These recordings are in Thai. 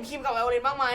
นคิมกับไวโอลินบ้างไหม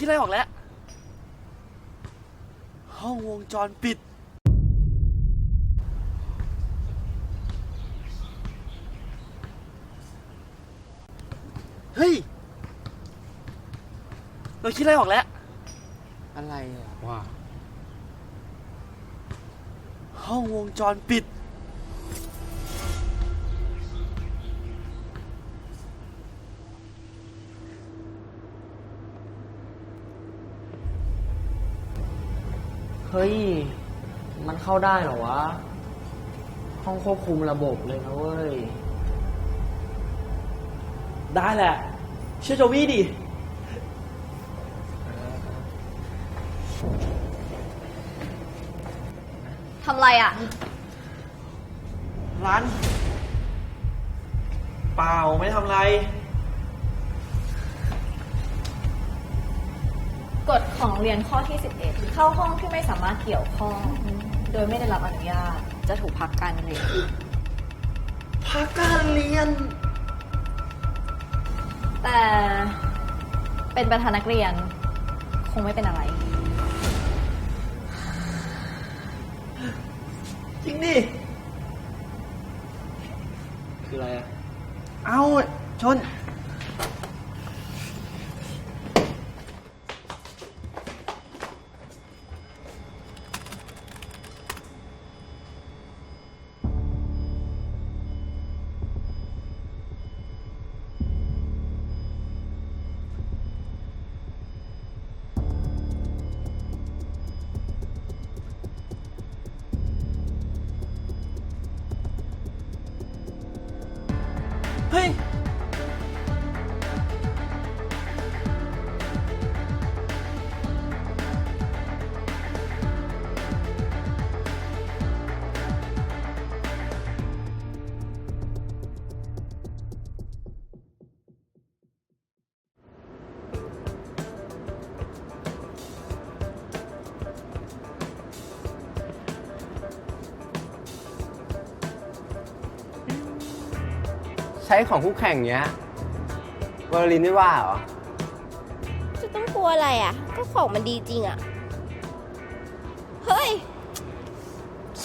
คิดอะไรออกแล้ว ห้องวงจรปิด เฮ้ย เราคิดอะไรออกแล้ว อะไรอะว่า ห้องวงจรปิด เฮ้ย มันเข้าได้เหรอวะ ห้องควบคุมระบบเลยนะเว้ย ได้แหละ เชื่อโจวี่ดิ ทำไรอะ ร้าน เปล่าไม่ทำอะไร กฎของเรียนข้อที่ 11 เข้าห้องที่ไม่สามารถเกี่ยวข้อง โดยไม่ได้รับอนุญาตจะถูกพักการเรียนพักการเรียน แต่เป็นประธานนักเรียน คงไม่เป็นอะไร จริงดิ เช้ของคู่แข่งเงี้ยวอลลินไม่ว่าเหรอ จะต้องกลัวอะไรอะ ก็ของมันดีจริงอะ เฮ้ย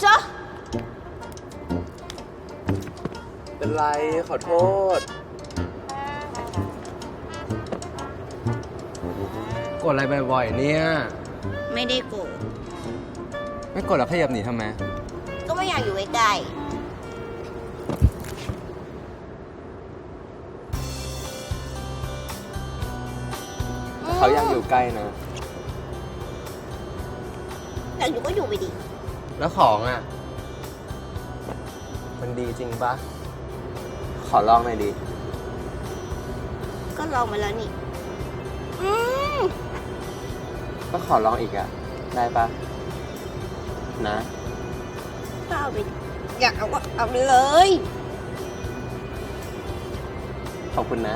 ชะเป็นไรขอโทษ กดอะไรบ่อยๆเนี่ย ไม่ได้โกรธไม่กดแล้วขยับหนีทำไม ก็ไม่อยากอยู่ใกล้ๆ เขาอยากอยู่ใกล้นะ อยากอยู่ก็อยู่ไปดิแล้วของอะ มันดีจริงปะขอลองหน่อยดิ ก็ลองมาแล้วนี่ อืมก็ขอลองอีกอะ ได้ปะนะ ก็เอาไปดิอยากเอาก็เอาไปเลย ขอบคุณนะ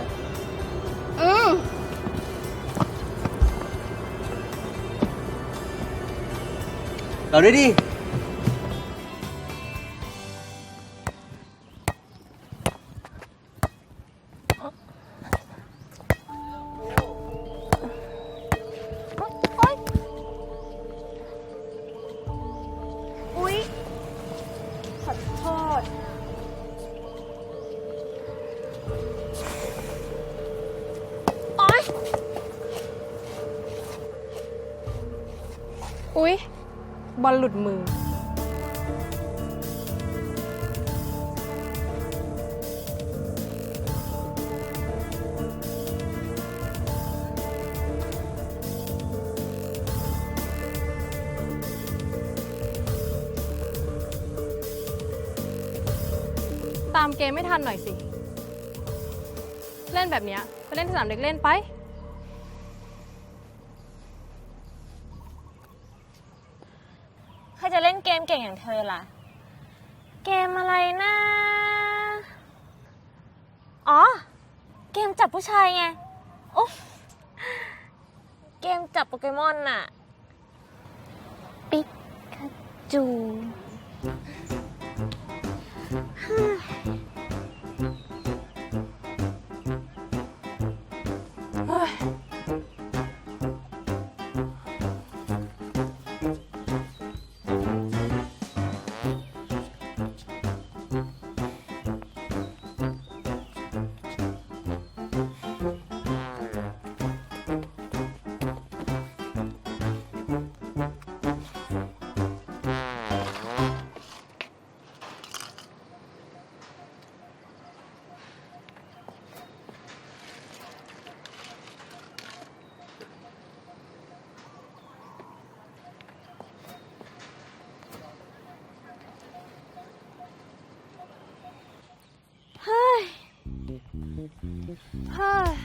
อืม เราด้วยดิอุ๊ยขอโทษ โอ๊ยอุ๊ย บอลหลุดมือ ตามเกมไม่ทันหน่อยสิ เล่นแบบเนี้ยไปเล่นสนามเด็กเล่นไป ใครจะเล่นเกมเก่ง อย่างเธอล่ะ เกมอะไรนะ อ๋อ เกมจับผู้ชายไงโอ๊ะเกมจับโปเกมอนน่ะ ปิกาจู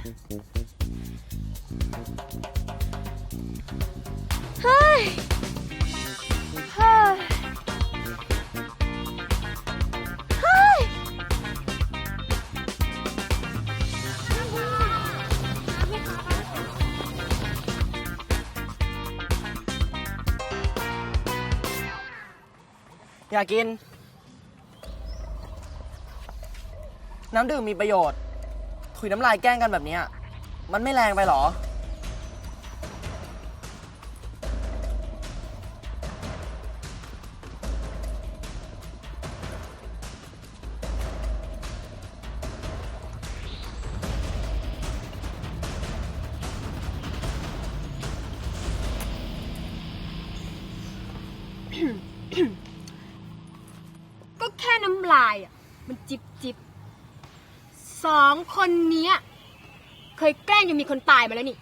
เฮ้ยเฮ้ยเฮ้ยอยากกิน น้ำดื่มมีประโยชน์ ยน้ำลายแกล้งกันแบบเนี้ยมันไม่แรงไปหรอ ก็แค่น้ำลายอะ มันจิบจิบ สองคนเนี้ย เคยแกล้งยังมีคนตายมาแล้วนี่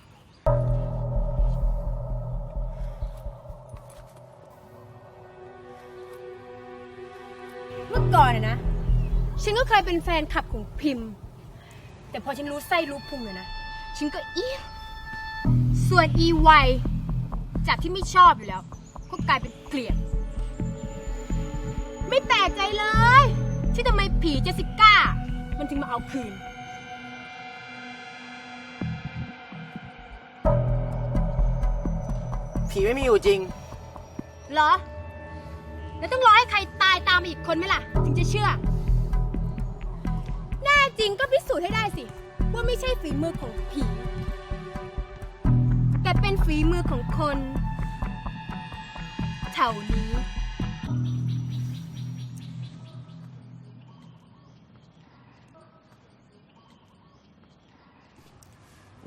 เมื่อก่อนอะนะ ฉันก็เคยเป็นแฟนคลับของพิมพ์ แต่พอฉันรู้ไส้รู้พุงเลยนะ ฉันก็เอี้ยส่วนอีไวจากที่ไม่ชอบอยู่แล้ว ก็กลายเป็นเกลียด ไม่แปลกใจเลย ที่ทำไมผีเจสสิก้า มันถึงมาเอาคืน ผีไม่มีอยู่จริง เหรอ แล้วต้องรอให้ใครตายตามมาอีกคนไหมล่ะ ถึงจะเชื่อ แน่จริงๆก็พิสูจน์ให้ได้สิ ว่าไม่ใช่ฝีมือของผี แต่เป็นฝีมือของคนแถวนี้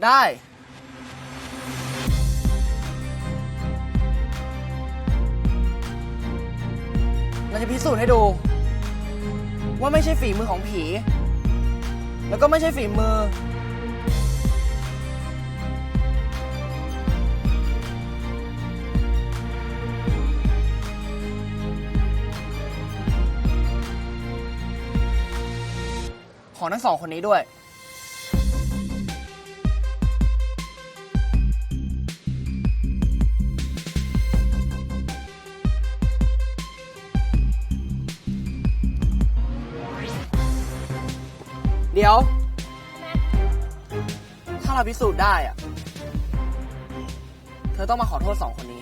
ได้ เราจะพิสูจน์ให้ดู ว่าไม่ใช่ฝีมือของผี แล้วก็ไม่ใช่ฝีมือ ของทั้งสองคนนี้ด้วย ดี๋ยว ถ้าเราพิสูจน์ได้อะเธอต้องมาขอโทษสองคนนี้